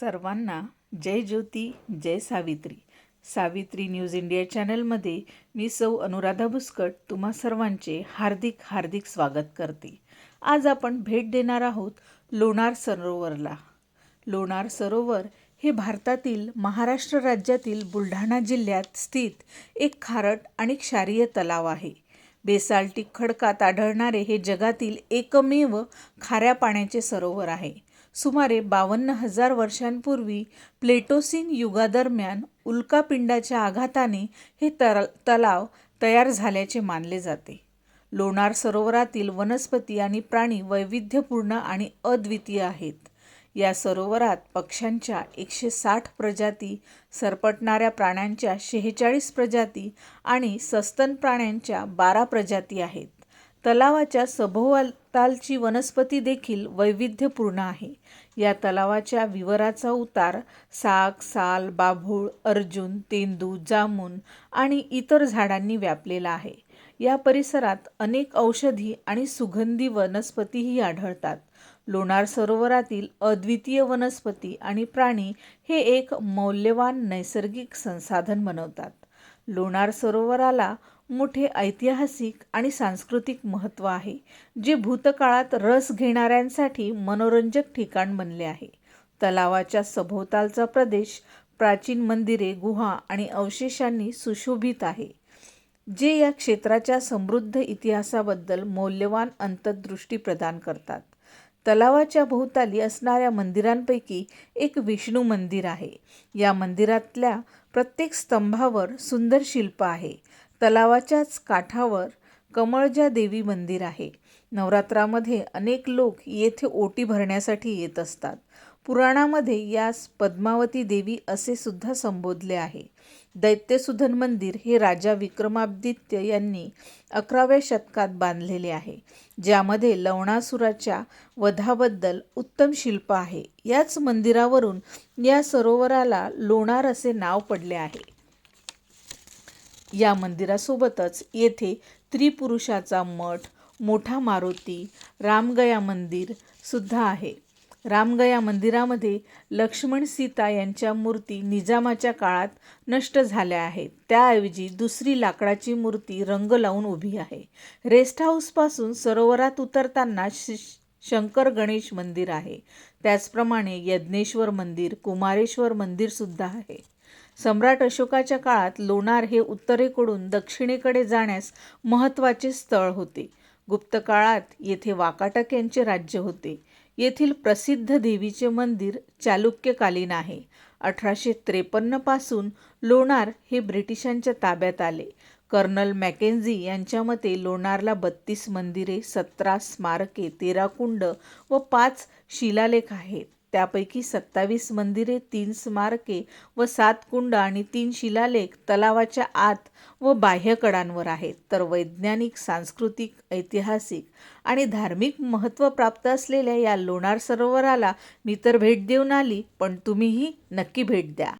सर्वांना जय ज्योती जय सावित्री. सावित्री न्यूज इंडिया चॅनलमध्ये मी सौ अनुराधा भुसकट तुम्हा सर्वांचे हार्दिक हार्दिक स्वागत करते. आज आपण भेट देणार आहोत लोणार सरोवरला. लोणार सरोवर हे भारतातील महाराष्ट्र राज्यातील बुलढाणा जिल्ह्यात स्थित एक खारट आणि क्षारीय तलाव आहे. बेसाल्टिक खडकात आढळणारे हे जगातील एकमेव खाऱ्या पाण्याचे सरोवर आहे. सुमारे बावन्न हजार वर्षांपूर्वी प्लेटोसिन युगादरम्यान उल्कापिंडाच्या आघाताने हे तर तलाव तयार झाल्याचे मानले जाते. लोणार सरोवरातील वनस्पती आणि प्राणी वैविध्यपूर्ण आणि अद्वितीय आहेत. या सरोवरात पक्ष्यांच्या एकशे साठ प्रजाती सरपटणाऱ्या प्राण्यांच्या शेहेचाळीस प्रजाती आणि सस्तन प्राण्यांच्या बारा प्रजाती आहेत. तलावाच्या सभोवतालची वनस्पती देखील वैविध्यपूर्ण आहे. या तलावाच्या विवराचा उतार साग साल बाभूळ अर्जुन तेंदू जामून आणि इतर झाडांनी व्यापलेला आहे. या परिसरात अनेक औषधी आणि सुगंधी वनस्पतीही आढळतात. लोणार सरोवरातील अद्वितीय वनस्पती आणि प्राणी हे एक मौल्यवान नैसर्गिक संसाधन बनवतात. लोणार सरोवराला मोठे ऐतिहासिक आणि सांस्कृतिक महत्त्व आहे जे भूतकाळात रस घेणाऱ्यांसाठी मनोरंजक ठिकाण बनले आहे. तलावाच्या सभोवतालचा प्रदेश प्राचीन मंदिरे गुहा आणि अवशेषांनी सुशोभित आहे जे या क्षेत्राच्या समृद्ध इतिहासाबद्दल मौल्यवान अंतर्दृष्टी प्रदान करतात. तलावाच्या भोवताली असणाऱ्या मंदिरांपैकी एक विष्णू मंदिर आहे. या मंदिरातल्या प्रत्येक स्तंभावर सुंदर शिल्प आहे. तलावाच्याच काठावर कमळजा देवी मंदिर आहे. नवरात्रामध्ये अनेक लोक येथे ओटी भरण्यासाठी येत असतात. पुराणामध्ये यास पद्मावती देवी असे सुद्धा संबोधले आहे. दैत्यसुधन मंदिर हे राजा विक्रमादित्य यांनी अकराव्या शतकात बांधलेले आहे. ज्यामध्ये लवणासुराच्या वधाबद्दल उत्तम शिल्प आहे. याच मंदिरावरून या सरोवराला लोणार असे नाव पडले आहे. या मंदिरासोबतच येथे त्रिपुरुषाचा मठ मोठा मारुती रामगया मंदिर सुद्धा आहे. रामगया मंदिरामध्ये लक्ष्मण सीता यांच्या मूर्ती निजामाच्या काळात नष्ट झाल्या आहेत. त्याऐवजी दुसरी लाकडाची मूर्ती रंग लावून उभी आहे. रेस्ट हाऊसपासून सरोवरात उतरताना शिश शंकर गणेश मंदिर आहे. त्याचप्रमाणे यज्ञेश्वर मंदिर कुमारेश्वर मंदिरसुद्धा आहे. सम्राट अशोकाच्या काळात लोणार हे उत्तरेकडून दक्षिणेकडे जाण्यास महत्त्वाचे स्थळ होते. गुप्त काळात येथे वाकाटक यांचे राज्य होते. येथील प्रसिद्ध देवीचे मंदिर चालुक्यकालीन आहे. अठराशे त्रेपन्नपासून लोणार हे ब्रिटिशांच्या ताब्यात आले. कर्नल मॅकेन्झी यांच्या मते लोणारला बत्तीस मंदिरे सतरा स्मारके तेरा कुंड व पाच शिलालेख आहेत. त्यापैकी सत्तावीस मंदिरे तीन स्मारके व सात कुंड आणि तीन शिलालेख तलावाच्या आत व बाह्यकडांवर आहेत. तर वैज्ञानिक सांस्कृतिक ऐतिहासिक आणि धार्मिक महत्त्व प्राप्त असलेल्या या लोणार सरोवराला मी तर भेट देऊन आली पण तुम्हीही नक्की भेट द्या.